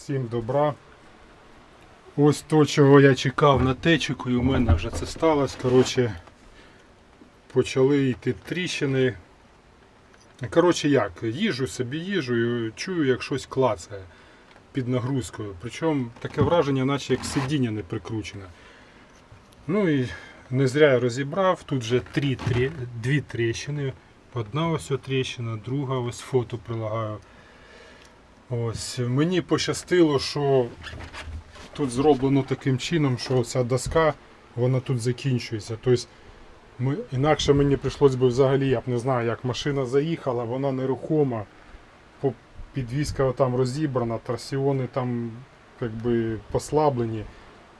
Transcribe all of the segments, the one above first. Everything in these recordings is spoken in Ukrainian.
Всім добра. Ось то, чого я чекав на течику, і у мене вже це сталося. Коротше, почали йти тріщини. Коротше, як, їжу собі їжу і чую, як щось клацає під нагрузкою. Причому таке враження, наче як сидіння не прикручене. Ну і не зря я розібрав. Тут вже три, трі- дві тріщини. Одна ось тріщина, друга ось фото прилагаю. Ось мені пощастило, що тут зроблено таким чином, що ця доска вона тут закінчується. Тобто ми, інакше мені прийшлось би взагалі, я б не знаю, як машина заїхала, вона нерухома, підвізка там розібрана, торсіони там якби послаблені.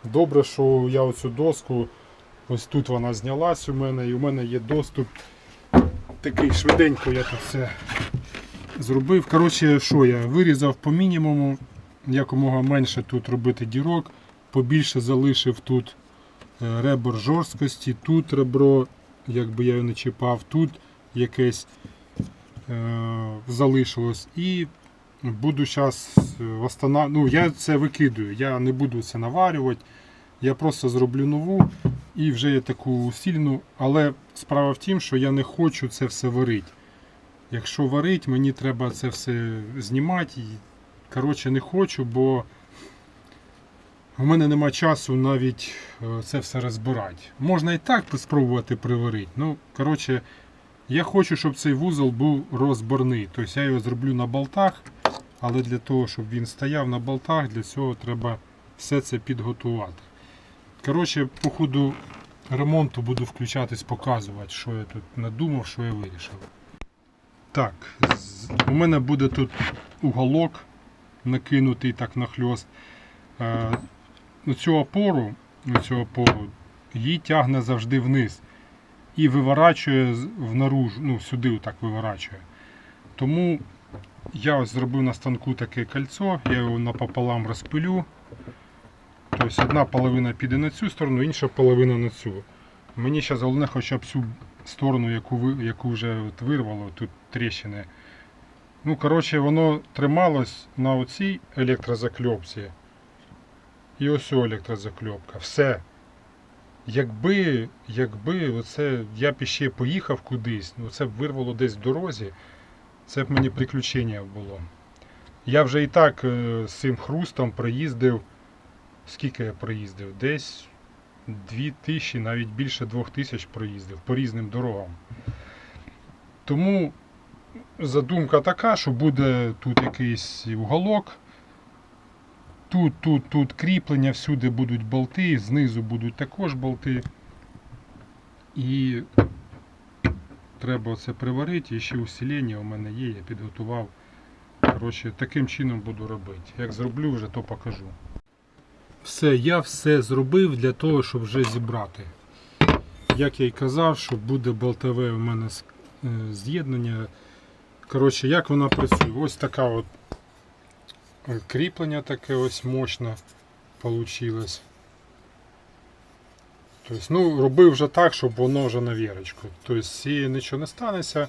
Добре, що я оцю доску, ось тут вона знялась у мене, і у мене є доступ. Такий швиденько я тут все зробив. Коротше, що я вирізав по мінімуму, якомога менше тут робити дірок, побільше залишив тут е, ребер жорсткості, тут ребро, якби я його не чіпав, тут якесь е, залишилось. І буду зараз восстанавливати. Ну, я це викидую, я не буду це наварювати. Я просто зроблю нову і вже є таку сильну. Але справа в тім, що я не хочу це все варити. Якщо варить, мені треба це все знімати. Коротше, не хочу, бо у мене нема часу навіть е, це все розбирати. Можна і так спробувати приварити. Ну, коротше, я хочу, щоб цей вузол був розборний. Тобто я його зроблю на болтах, але для того, щоб він стояв на болтах, для цього треба все це підготувати. Коротше, по ходу ремонту буду включатись, показувати, що я тут надумав, що я вирішив. Так, у мене буде тут уголок накинутий так нахльост. Е, цю опору, цю опору, її тягне завжди вниз і виворачує внаружу, ну, сюди отак виворачує. Тому я ось зробив на станку таке кольцо, я його напополам розпилю. Тобто одна половина піде на цю сторону, інша половина на цю. Мені зараз головне хоча б цю сторону, яку, ви, яку вже от вирвало, тут тріщини. Ну, коротше, воно трималось на оцій електрозакльопці. І ось електрозакльопка. Все. Якби, якби оце, я б ще поїхав кудись, ну це б вирвало десь в дорозі, це б мені приключення було. Я вже і так е, з цим хрустом проїздив. Скільки я проїздив? Десь 2000, навіть більше 2000 проїздив по різним дорогам. Тому задумка така, що буде тут якийсь уголок. Тут, тут, тут кріплення, всюди будуть болти, знизу будуть також болти. І треба це приварити. І ще усилення у мене є, я підготував. Коротше, таким чином буду робити. Як зроблю вже, то покажу. Все, я все зробив для того, щоб вже зібрати. Як я й казав, що буде болтове у мене е, з'єднання. Коротше, як вона працює? Ось така от е, кріплення таке ось мощне вийшло. Тобто, ну, робив вже так, щоб воно вже на вірочку. Тобто, цієї нічого не станеться.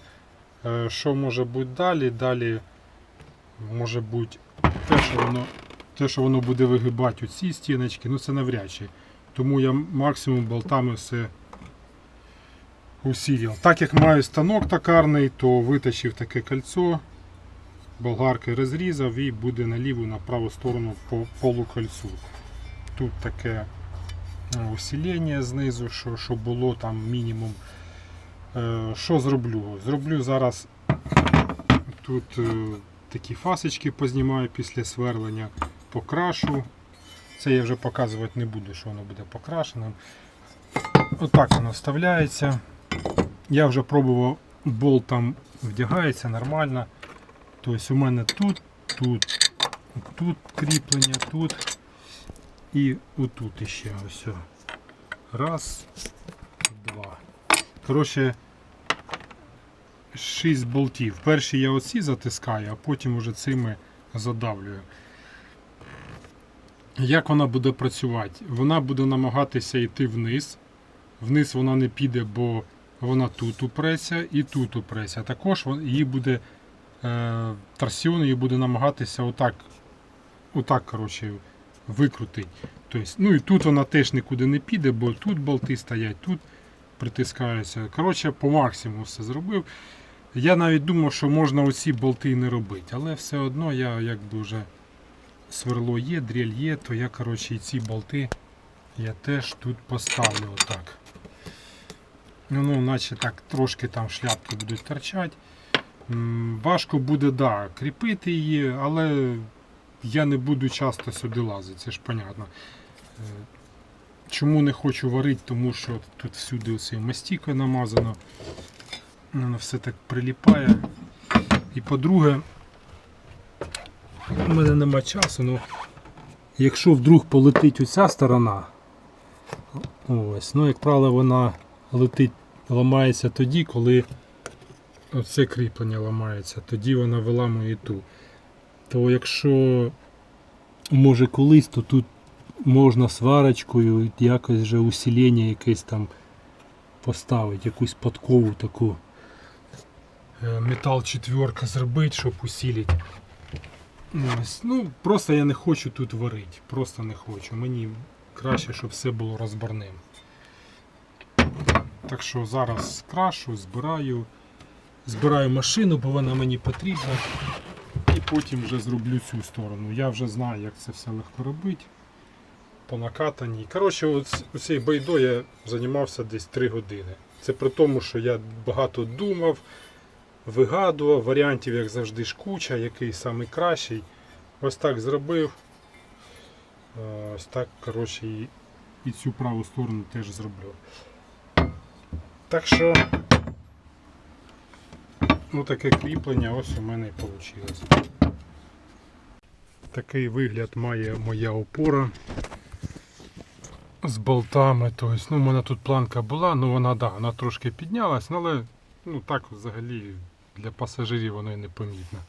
Е, Що може бути далі? Далі може бути те, що воно те, що воно буде вигибати ці стіночки, ну це навряд чи. Тому я максимум болтами все усилив. Так як маю станок токарний, то витащив таке кольцо, болгарки розрізав і буде на ліву на праву сторону по полукольцу. Тут таке е, усилення знизу, що, що було там мінімум. Е, Що зроблю? Зроблю зараз тут е, такі фасочки познімаю після сверлення покрашу. Це я вже показувати не буду, що воно буде покрашеним. Отак воно вставляється. Я вже пробував, болт там вдягається нормально. Тобто у мене тут, тут, тут кріплення, тут і отут іще ось. Раз, два. Коротше, 6 болтів. Перші я оці затискаю, а потім уже цими задавлюю. Як вона буде працювати? Вона буде намагатися йти вниз. Вниз вона не піде, бо вона тут упреться і тут упреться. Також її буде е, торсіон її буде намагатися отак отак, коротше, викрутить. Тобто, ну і тут вона теж нікуди не піде, бо тут болти стоять, тут притискаються. Коротше, по максимуму все зробив. Я навіть думав, що можна оці болти не робити, але все одно я якби вже сверло є, дрель є, то я коротше, і ці болти я теж тут поставлю отак. Ну, ну, наче так трошки там шляпки будуть торчати. Важко буде, да, кріпити її, але я не буду часто сюди лазити, це ж понятно. Е, Чому не хочу варити, тому що тут всюди оце мастікою намазано. Воно все так приліпає. І по-друге, у мене нема часу, ну якщо вдруг полетить оця сторона, ось, ну як правило, вона летить, ламається тоді, коли оце кріплення ламається, тоді вона виламує ту. То якщо може колись, то тут можна сварочкою якось вже усилення якесь там поставити, якусь подкову таку. Е, Метал четверка зробити, щоб усилити. Ось, Ну, просто я не хочу тут варити. Просто не хочу. Мені краще, щоб все було розборним. Так що зараз крашу, збираю. Збираю машину, бо вона мені потрібна. І потім вже зроблю цю сторону. Я вже знаю, як це все легко робити. По накатанні. Коротше, оцією байдою я займався десь 3 години. Це при тому, що я багато думав, вигадував, варіантів, як завжди, ж куча, який самий кращий. Ось так зробив. Е, Ось так, коротше, і, і цю праву сторону теж зроблю. Так що, ну таке кріплення ось у мене і вийшло. Такий вигляд має моя опора з болтами. Тобто, ну, у мене тут планка була, ну вона да, вона трошки піднялась, ну, але ну, так взагалі для пасажирів воно і не помітно.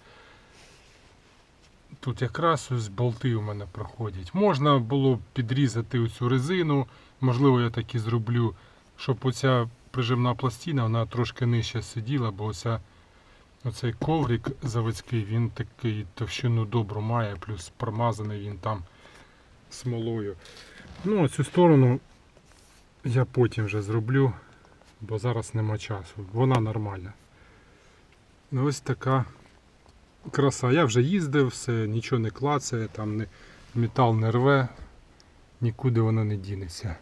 Тут якраз ось болти у мене проходять. Можна було б підрізати оцю резину, можливо, я так і зроблю, щоб оця прижимна пластина вона трошки нижче сиділа, бо оця, оцей коврик заводський, він такий товщину добру має, плюс промазаний він там смолою. Ну, цю сторону я потім вже зроблю, бо зараз нема часу. Вона нормальна. Ну, ось така краса. Я вже їздив, все, нічого не клацає, там не, метал не рве, нікуди воно не дінеться.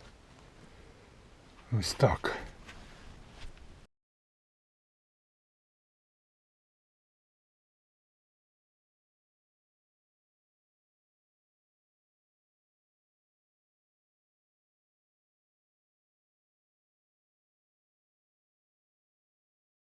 Ось так.